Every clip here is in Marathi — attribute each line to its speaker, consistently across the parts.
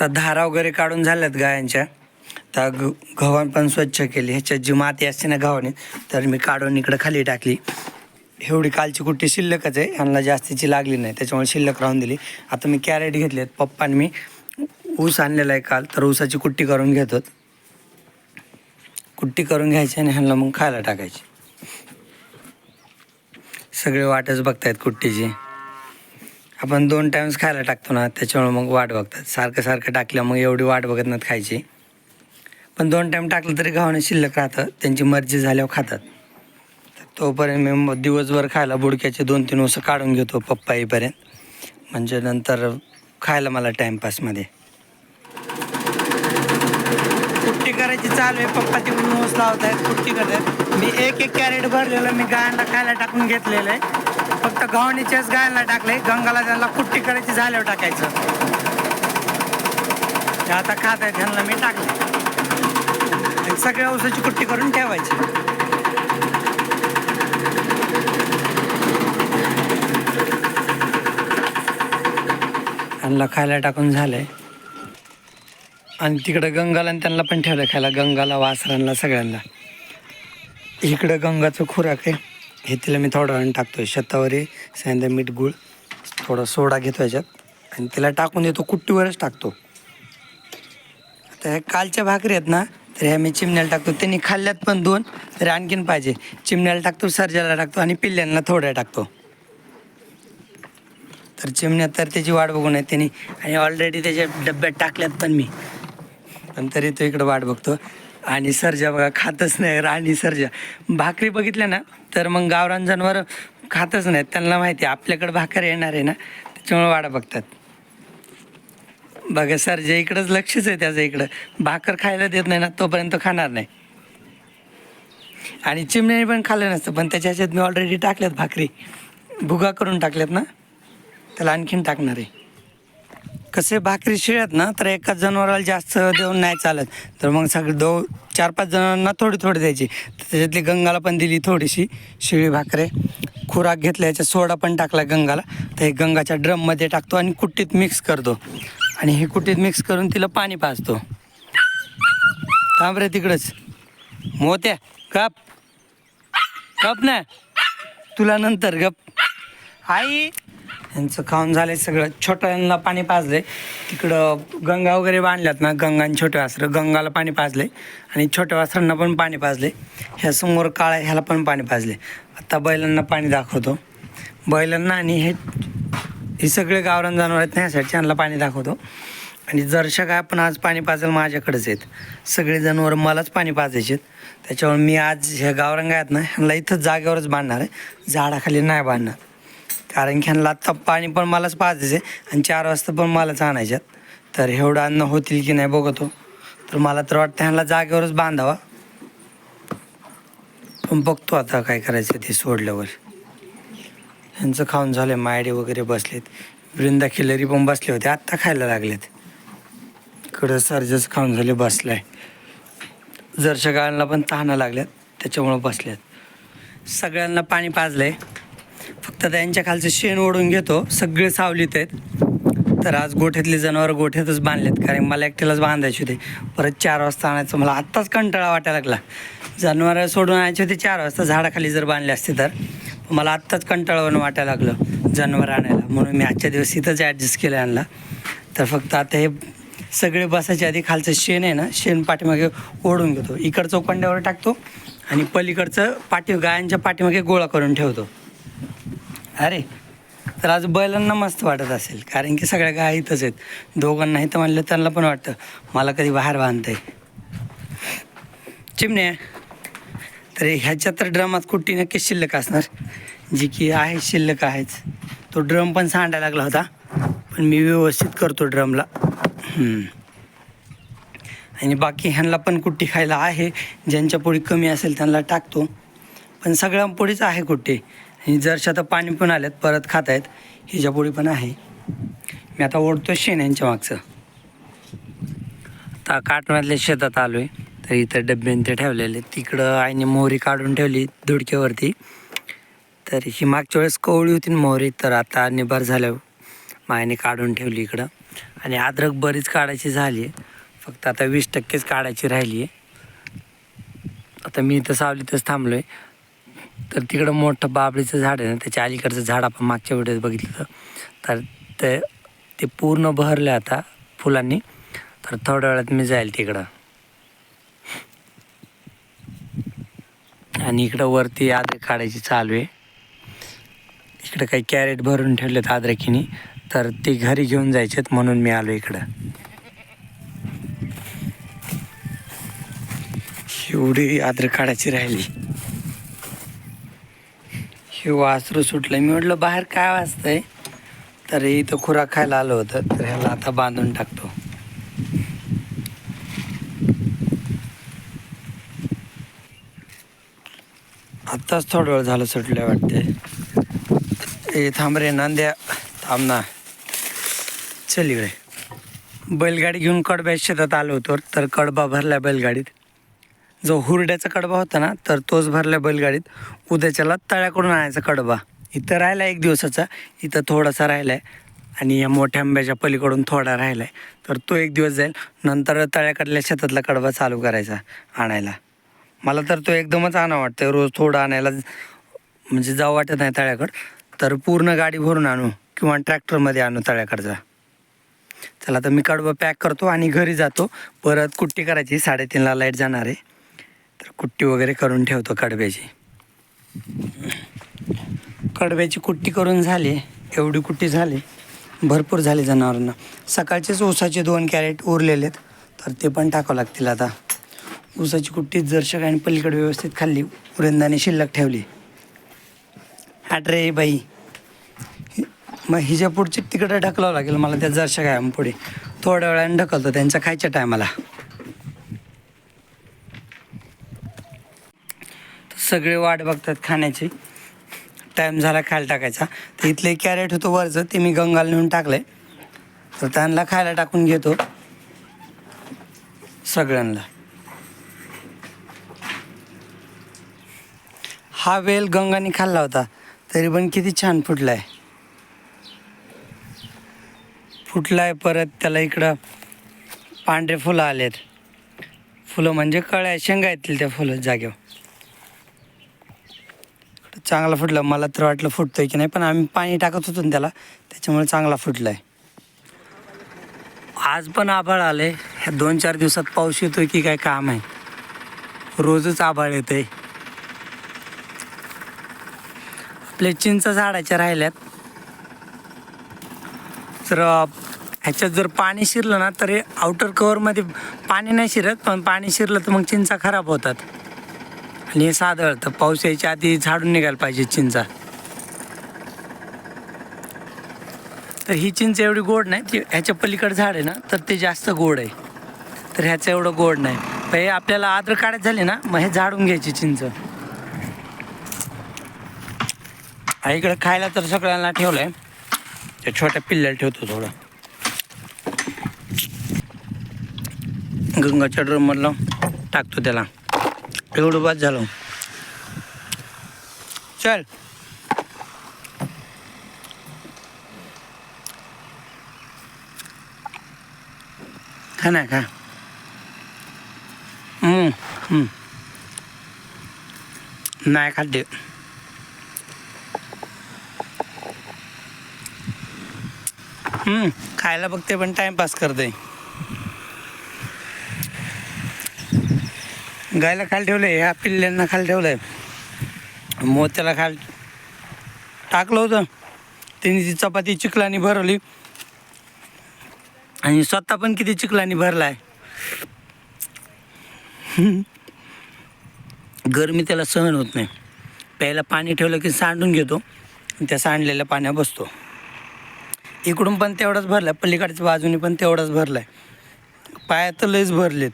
Speaker 1: तर धारा वगैरे काढून झाल्यात गायांच्या. तर ग गव्हाण पण स्वच्छ केली. ह्याच्यात जी माती असते ना गव्हाने तर मी काढून इकडं खाली टाकली. एवढी कालची कुट्टी शिल्लकच आहे. यांना जास्तीची लागली नाही. त्याच्यामुळे शिल्लक राहून दिली. आता मी कॅरेट घेतलेत. पप्पाने मी ऊस आणलेला आहे काल. तर ऊसाची कुट्टी करून घेतो कुट्टी करून घ्यायची आणि ह्यांना मग खायला टाकायची. सगळे वाटच बघतायत कुट्टीची. आपण दोन टाइम्स खायला टाकतो ना त्याच्यामुळे मग वाट बघतात. सारखं सारखं टाकलं मग एवढी वाट बघत नाहीत खायची. पण दोन टाइम टाकलं तरी गव्हाणे शिल्लक राहतं त्यांची मर्जी झाल्यावर खातात. तोपर्यंत मी मग दिवसभर खायला बुडक्याचे दोन तीन वर्ष काढून घेतो पप्पा येईपर्यंत. म्हणजे नंतर खायला मला टाईमपासमध्ये कुट्टी करायची चालू आहे. पप्पा तिकडून ऊस लावत आहेत कुट्टी करत आहेत मी एक एक कॅरेट भरलेलं मी गायांना खायला टाकून घेतलेलं आहे. फक्त गव्हाणीच्याच गायांना टाकले गंगाला त्यांना कुट्टी करायची झाल्यावर टाकायचं. आता खात आहेत त्यांना मी टाकले सगळ्या ऊसाची कुट्टी करून ठेवायची. त्यांना खायला टाकून झालंय. आणि तिकडं गंगाला आणि त्यांना पण ठेवलं खायला गंगाला वासरांना सगळ्यांना. इकडं गंगाचं खुराक आहे. हे तिला मी थोडं वेळानं टाकतोय. शेतावर सांदा मीठ गुळ थोडा सोडा घेतो याच्यात. आणि तिला टाकून देतो कुट्टीवरच टाकतो. आता ह्या कालच्या भाकरी आहेत ना तर ह्या मी चिमण्याला टाकतो. त्यांनी खाल्ल्यात पण दोन तरी आणखीन पाहिजे. चिमण्याला टाकतो सर्जाला टाकतो आणि पिल्ल्यांना थोड्या टाकतो. तर चिमण्यात तर त्याची वाट बघून आहे त्यांनी. आणि ऑलरेडी त्याच्या डब्यात टाकल्यात पण मी. पण तरी तो इकडं वाट बघतो. आणि सर्जा बघा खातच नाही. राणी सर्जा. भाकरी बघितल्या ना तर मग गावरान जनावर खातच नाहीत त्यांना माहिती आहे आपल्याकडं भाकर येणार आहे ना त्याच्यामुळे वाट बघतात. बघा सर्जा इकडंच लक्षच आहे त्याचं इकडं. भाकर खायला देत नाही ना तोपर्यंत खाणार नाही. आणि चिमण्याने पण खाल्लं नसतं पण त्याच्या ह्याच्यात मी ऑलरेडी टाकल्यात भाकरी. भुगा करून टाकल्यात ना त्याला आणखीन टाकणार आहे. कसे भाकरी शिळत ना तर एकाच जनावराला जास्त देऊन नाही चालत. तर मग सगळे दो चार पाच जणांना थोडी थोडी द्यायची. तर त्याच्यातली गंगाला पण दिली थोडीशी शिळी भाकरे. खुराक घेतला याच्यात सोडा पण टाकला गंगाला. तर हे गंगाच्या ड्रममध्ये टाकतो आणि कुट्टीत मिक्स करतो. आणि हे कुट्टीत मिक्स करून तिला पाणी पाजतो. थांब रे तिकडंच. मोत्या कप गप ना. तुला नंतर गप. आई! यांचं खाऊन झालंय सगळं. छोट्यांना पाणी पाजलंय. तिकडं गंगा वगैरे बांधल्यात ना गंगा आणि छोटे वासरं. गंगाला पाणी पाजले आणि छोट्या वासरांना पण पाणी पाजले ह्या समोर काळा ह्याला पण पाणी पाजले आता बैलांना पाणी दाखवतो. बैलांना आणि हे हे सगळे गावरान जनावर आहेत ना ह्यासाठी त्यांना पाणी दाखवतो. आणि जरशा काय पण आज पाणी पाजायला माझ्याकडेच आहेत. सगळे जनावर मलाच पाणी पाजायचे आहेत त्याच्यावर मी आज ह्या गावरंगा आहेत ना ह्यांना इथंच जागेवरच बांधणार आहे. झाडाखाली नाही बांधणार. कारण की ह्यांना आत्ता पाणी पण मलाच पाहायचं आहे आणि चार वाजता पण मलाच आणायच्यात तर एवढं अन्न होतील की नाही बघतो. तर मला तर वाटतं ह्यांना जागेवरच बांधावा. पण बघतो आता काय करायचं ते सोडल्यावर. ह्यांचं खाऊन झालं मायडे वगैरे बसलेत. वृंदा खिलरी पण बसले होते आत्ता खायला लागलेत. इकडं सर्जच खाऊन झाले बसलाय. जरशा गाळांना पण तहानं लागल्यात त्याच्यामुळं बसल्यात. सगळ्यांना पाणी पाजलंय. तर त्यांच्या खालचं शेण ओढून घेतो. सगळे सावलीत आहेत. तर आज गोठ्यातले जनावर गोठ्यातच बांधलेत. कारण मला एकट्यालाच बांधायचे होते. परत चार वाजता आणायचं. मला आत्ताच कंटाळा वाटायला लागला. जनावरं सोडून आणायचे होते चार वाजता. झाडाखाली जर बांधले असते तर. मला आत्ताच कंटाळावरून वाटायला लागलं. जनावर आणायला. म्हणून मी आजच्या दिवस इथंच ॲडजस्ट केलं आणला तर फक्त आता हे सगळे बसायच्या आधी खालचं शेण आहे ना शेण पाठीमागे ओढून घेतो. इकडचं चौकंड्यावर टाकतो. आणि पलीकडचं पाठी गायांच्या पाठीमागे गोळा करून ठेवतो. अरे तर आज बैलांना मस्त वाटत असेल कारण की सगळ्या गाय इथंच आहेत. दोघांना इथं म्हणलं त्यांना पण वाटतं मला कधी बाहेर बांधतंय. चिमणे तर ह्याच्या तर ड्रमात कुट्टी नक्कीच शिल्लक असणार. जी की आहे शिल्लक आहेच. तो ड्रम पण सांडायला लागला होता पण मी व्यवस्थित करतो ड्रमला. आणि बाकी ह्यांना पण कुट्टी खायला आहे. ज्यांच्या पोळी कमी असेल त्यांना टाकतो. पण सगळ्या पोळीच आहे कुट्टी. आणि जरशा आता पाणी पण आल्यात परत खात आहेत हिच्या पोळी पण आहे. मी आता ओढतो शेण यांच्या मागचं. आता काटण्यातल्या शेतात आलो आहे तर इथं डब्यान ते ठेवलेले तिकडं आईने मोहरी काढून ठेवली धुडक्यावरती. तर ही मागच्या वेळेस कोवळी होती ना मोहरी तर आता निभार झाल्या मायाने काढून ठेवली इकडं. आणि अद्रक बरीच काढायची झाली आहे फक्त आता वीस टक्केच काढायची राहिली आहे आता मी इथं सावलीतच थांबलो आहे तर तिकडं मोठं बाबळीचं झाड आहे ना त्याच्या अलीकडचं झाड आपण मागच्या वेळेस बघितलं तर ते ते पूर्ण बहरले आता फुलांनी. तर थोड्या वेळात मी जाईल तिकडं. आणि इकडं वरती आद्रक काढायची चालू आहे. इकडं काही कॅरेट भरून ठेवलेत आद्रकीने. तर ते घरी घेऊन जायचेत म्हणून मी आलो इकडं. एवढी आद्र काढायची राहिली. हे वासरू सुटलं मी म्हटलं बाहेर काय वाजतंय? तर इथं खुरा खायला आलं होतं. तर ह्याला आता बांधून टाकतो. आत्ताच थोडा वेळ झालं सुटलं वाटते हे थांब रे नांद्या. थांब ना. चल इकडे. बैलगाडी घेऊन कडब्या शेतात आलो होतो. तर कडबा भरला बैलगाडीत. जो हुरड्याचा कडबा होता ना तर तोच भरला बैलगाडीत. उद्याच्याला तळ्याकडून आणायचा कडबा. इथं राहिला एक दिवसाचा इथं थोडासा राहिला आहे आणि या मोठ्या आंब्याच्या पलीकडून थोडा राहिला आहे तर तो एक दिवस जाईल. नंतर तळ्याकडल्या शेतातला कडबा चालू करायचा आणायला. मला तर तो एकदमच आणा वाटतं रोज थोडं आणायला म्हणजे जाऊ वाटत नाही तळ्याकडं. तर पूर्ण गाडी भरून आणू किंवा ट्रॅक्टरमध्ये आणू तळ्याकडचा. चला तर मी कडबा पॅक करतो आणि घरी जातो. परत कुट्टी करायची. साडेतीनला लाइट जाणार आहे. तर कुट्टी वगैरे करून ठेवतो कडब्याची. कडब्याची कुट्टी करून झाली एवढी कुट्टी झाली भरपूर झाली जनावरांना. सकाळचेच ऊसाचे दोन कॅरेट उरलेले आहेत तर ते पण टाकावं लागतील आता. ऊसाची कुट्टी जर आणि पलीकडे व्यवस्थित खाल्ली उरेंदाने शिल्लक ठेवली. हाट रे बाई. मग हिच्या पुढची तिकडं ढकलावं लागेल मला त्या जर्शक पुढे थोड्या वेळाने ढकलतो त्यांच्या खायच्या टायमाला. सगळे वाट बघतात खाण्याची. टाईम झाला खायला टाकायचा. तर इथले कॅरेट होतं वरचं ते मी गंगाला नेऊन टाकलं आहे तर त्यांना खायला टाकून घेतो. सगळ्यांना. हा वेल गंगाने खाल्ला होता. तरी पण किती छान फुटला आहे फुटला आहे परत त्याला इकडं पांढरे फुलं आलेत. फुलं म्हणजे कळ्या शेंगा येतील त्या फुलं जागेवर. चांगला फुटला. मला तर वाटलं फुटतोय की नाही पण आम्ही पाणी टाकत होतो ना त्याला त्याच्यामुळे चांगला फुटला आहे आज पण आभाळ आले ह्या दोन चार दिवसात पाऊस येतोय की काय काम आहे. रोजच आभाळ येतंय. आपल्या चिंच झाडाच्या राहिल्यात. तर ह्याच्यात जर पाणी शिरलं ना तर हे आउटर कवरमध्ये पाणी नाही शिरत पण पाणी शिरलं तर मग चिंचा खराब होतात. आणि हे साधारण तर पाऊस यायच्या आधी झाडून निघायला पाहिजे चिंचा. तर ही चिंच एवढी गोड नाही ती ह्याच्या पलीकडे झाड आहे ना तर ते जास्त गोड आहे. तर ह्याचं एवढं गोड नाही. पण हे आपल्याला आद्र काढायचं झाले ना मग हे झाडून घ्यायची चिंच. इकडे खायला तर सगळ्यांना ठेवलं आहे त्या छोट्या पिल्ल्याला ठेवतो थोडं. गंगाच्या ड्रममधलं टाकतो त्याला. एवढं बाद झालं. चल. खा ना खा. हम्म, नाही खाद्य हम्म, खायला बघते पण टाइमपास करते. गायला खाली आहे ह्या पिल्ल्यांना खाली ठेवलंय. मोत्याला खाल टाकलं होतं. त्यांनी ती चपाती चिखलानी भरवली. आणि स्वतः पण किती चिखलानी भरलाय. गरमी त्याला सहन होत नाही. प्यायला पाणी ठेवलं की सांडून घेतो. आणि त्या सांडलेल्या पाण्यात बसतो. इकडून पण तेवढंच आहे पलीकडच्या बाजूने पण तेवढंच आहे पायात तर लयच भरलेत.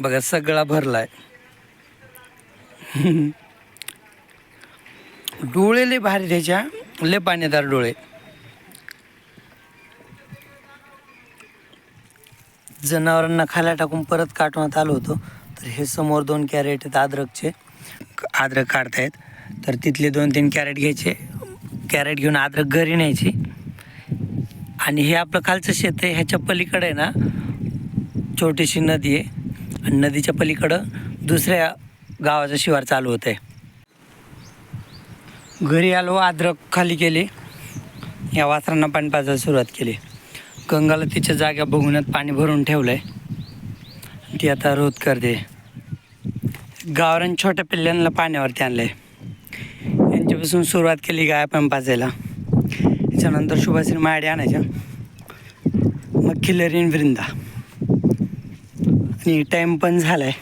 Speaker 1: बघा सगळा भरला आहे डोळे लय भारी त्याच्या लय पाण्यादार डोळे. जनावरांना खायला टाकून परत काटवण्यात आलो होतो. तर हे समोर दोन कॅरेट आहेत अद्रकचे. अद्रक काढतायत. तर तिथले दोन तीन कॅरेट घ्यायचे. कॅरेट घेऊन अद्रक घरी न्यायची. आणि हे आपलं खालचं शेत आहे ह्याच्या पलीकडे ना छोटीशी नदी आहे. आणि नदीच्या पलीकडं दुसऱ्या गावाचं शिवार चालू होतं आहे घरी आलो आद्रक खाली केली. या वासरांना पाणी पाजायला सुरुवात केली. गंगाला तिच्या जाग्या बघूनच पाणी भरून ठेवलं आहे ती आता रोध करते. गावरान छोट्या पिल्ल्यांना पाण्यावरती आणलं आहे यांच्यापासून सुरुवात केली गाय पण पाजायला. त्याच्यानंतर शुभाश्री मायडे आणायच्या. मग खिलरीन वृंदा. आणि टाईम पण झाला आहे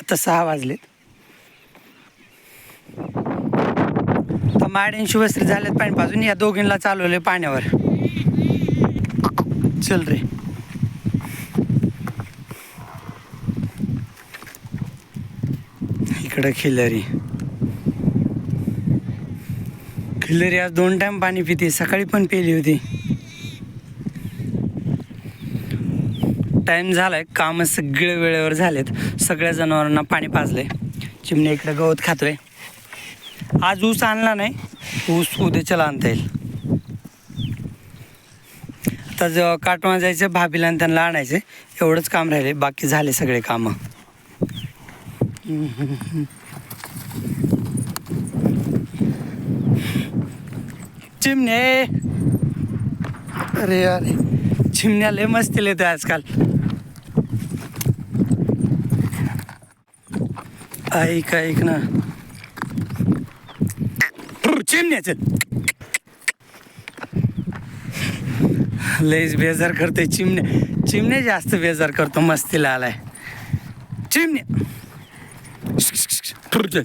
Speaker 1: आता सहा वाजलेत. तर माडी आणि शुभश्री झालेत पाणी पाजून या दोघींना चालवले पाण्यावर. चल रे. इकडं खिलरी. खिलरी आज दोन टाइम पाणी पिते सकाळी पण पिली होती. टाइम झालाय काम सगळे वेळेवर झालेत. सगळ्या जनावरांना पाणी पाजलंय चिमणे इकडे गवत खातोय. आज ऊस आणला नाही ऊस उद्याच्याला आणता येईल. आता जेव्हा काटवा जायचं भाभीला आणि त्यांना आणायचे एवढंच काम राहिले बाकी झाले सगळे कामं. चिमणे! अरे अरे. चिमण्या लय मस्ती येते आजकाल. ऐक ऐक ना. चिमण्याच. लयच बेजार करतोय चिमण्या. चिमण्या जास्त बेजार करतो मस्तीला आलाय. चिमण्या फुर चल.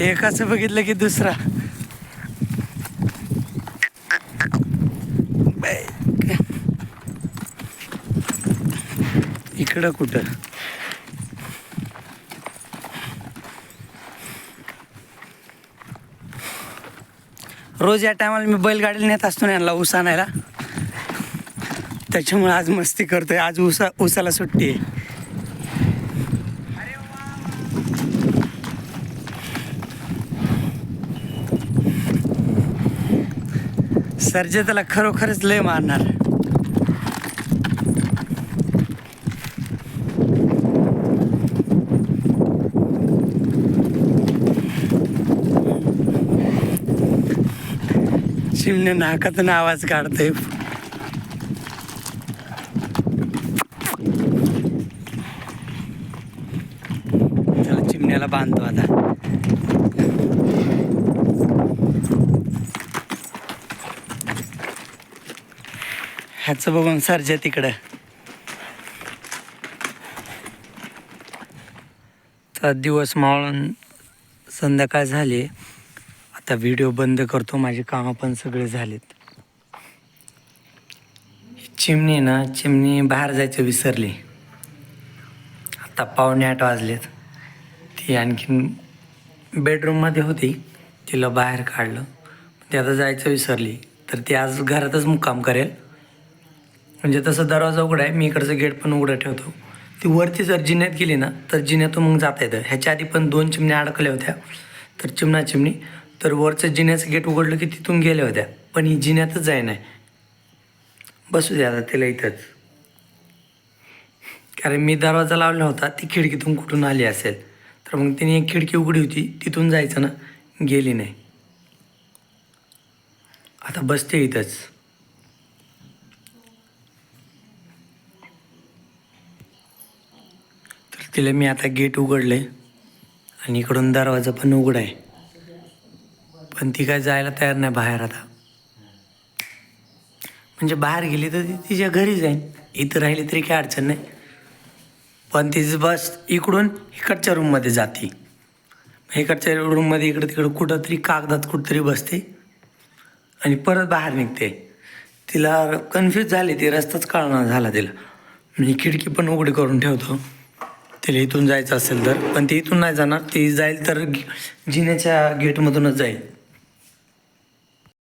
Speaker 1: एकाच बघितलं की दुसरा. इकडं कुठं? रोज या टायमाला मी बैलगाडीला नेत असतो ना यांना ऊस आणायला. त्याच्यामुळे आज मस्ती करतोय. आज उसा उसाला सुट्टी आहे. सरजे त्याला खरोखरच लय मारणार. चिमणे नाकातून आवाज काढतोय. त्याला चिमण्याला बांधतो आता. ह्याचं बघून सरजे तिकडं. तर दिवस मावळून संध्याकाळ झाली. आता व्हिडिओ बंद करतो माझे कामं पण सगळे झालेत. चिमणी ना चिमणी बाहेर जायचं विसरली. आता पावणे आठ वाजलेत. ती आणखीन बेडरूममध्ये होती. तिला बाहेर काढलं. ती आता जायचं विसरली. तर ती आज घरातच मुक्काम करेल. म्हणजे तसं दरवाजा उघडा आहे मी इकडचं गेट पण उघडं ठेवतो. ती वरती जर जिन्यात गेली ना तर जिन्यातून मग जाता येतं. ह्याच्या आधी पण दोन चिमण्या अडकल्या होत्या. तर चिमणा चिमणी. तर वरचं जिन्याचं गेट उघडलं की तिथून गेल्या होत्या. पण ही जिन्यातच जाय नाही बसू द्या आता तिला इथंच. कारण मी दरवाजा लावला होता ती खिडकीतून कुठून आली असेल. तर मग तिने एक खिडकी उघडी होती तिथून जायचं ना गेली नाही. आता बसते इथंच. तिला मी आता गेट उघडलं आहे आणि इकडून दरवाजा पण उघडा आहे. पण ती काय जायला तयार नाही बाहेर आता. म्हणजे बाहेर गेली तर ती तिच्या घरी जाईन इथं राहिली तरी काय अडचण नाही. पण तिचं बस इकडून इकडच्या रूममध्ये जाते. इकडच्या रूममध्ये इकडं तिकडं कुठं तरी कागदात कुठंतरी बसते. आणि परत बाहेर निघते. तिला कन्फ्यूज झाली ती रस्ताच कळणार झाला तिला. मी खिडकी पण उघडी करून ठेवतो. तिला इथून जायचं असेल तर पण ती इथून नाही जाणार ती जाईल तर जिन्याच्या गेटमधूनच जाईल.